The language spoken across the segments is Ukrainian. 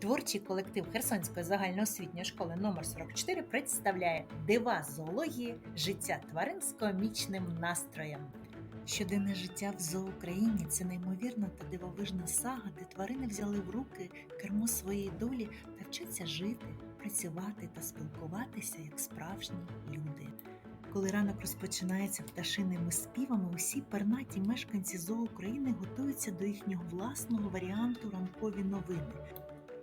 Творчий колектив Херсонської загальноосвітньої школи номер 44 представляє дива зоології життя тварин з комічним настроєм. Щоденне життя в зоокраїні це неймовірна та дивовижна сага, де тварини взяли в руки кермо своєї долі та вчаться жити, працювати та спілкуватися як справжні люди. Коли ранок розпочинається пташиними співами, усі пернаті мешканці зоокраїни готуються до їхнього власного варіанту ранкові новини.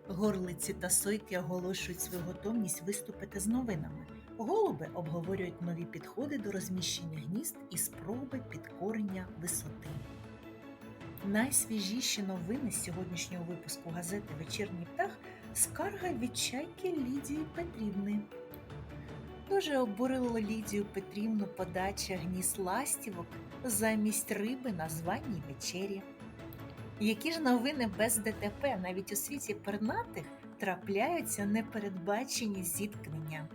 Горлиці та сойки оголошують свою готовність виступити з новинами. Голуби обговорюють нові підходи до розміщення гнізд і спроби підкорення висоти. Найсвіжіші новини з сьогоднішнього випуску газети Вечірній птах скарга від чайки Лідії Петрівни. Дуже обурило Лідію Петрівну подача гніз ластівок замість риби на званій вечері. Які ж новини без ДТП навіть у світі пернатих трапляються непередбачені зіткнення?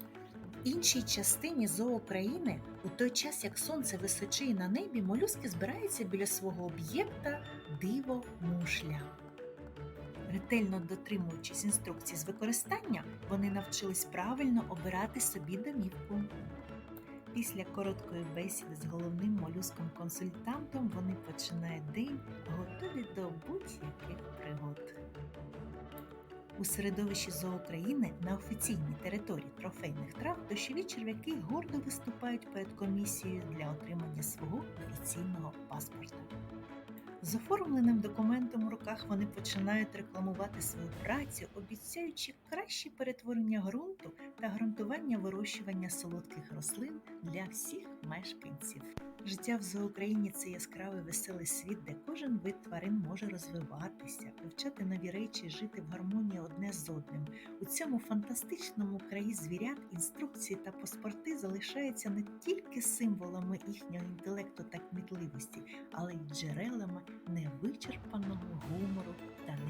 В іншій частині зоокраїни, у той час як сонце височіє на небі, молюски збираються біля свого об'єкта диво мушля. Ретельно дотримуючись інструкцій з використання, вони навчились правильно обирати собі домівку. Після короткої бесіди з головним молюском-консультантом вони починають день, готові до будь-яких пригод. У середовищі зоокраїни на офіційній території трофейних трав дощові черв'яки гордо виступають перед комісією для отримання свого офіційного паспорта. З оформленим документом у руках вони починають рекламувати свою працю, обіцяючи кращі перетворення ґрунту та ґрунтування вирощування солодких рослин для всіх мешканців. Життя в зоокраїні це яскравий веселий світ, де кожен вид тварин може розвиватися, вивчати нові речі, жити в гармонії одне з одним. У цьому фантастичному краї звірят інструкції та паспорти залишаються не тільки символами їхнього інтелекту та кмітливості, але й джерелами невичерпаного гумору та.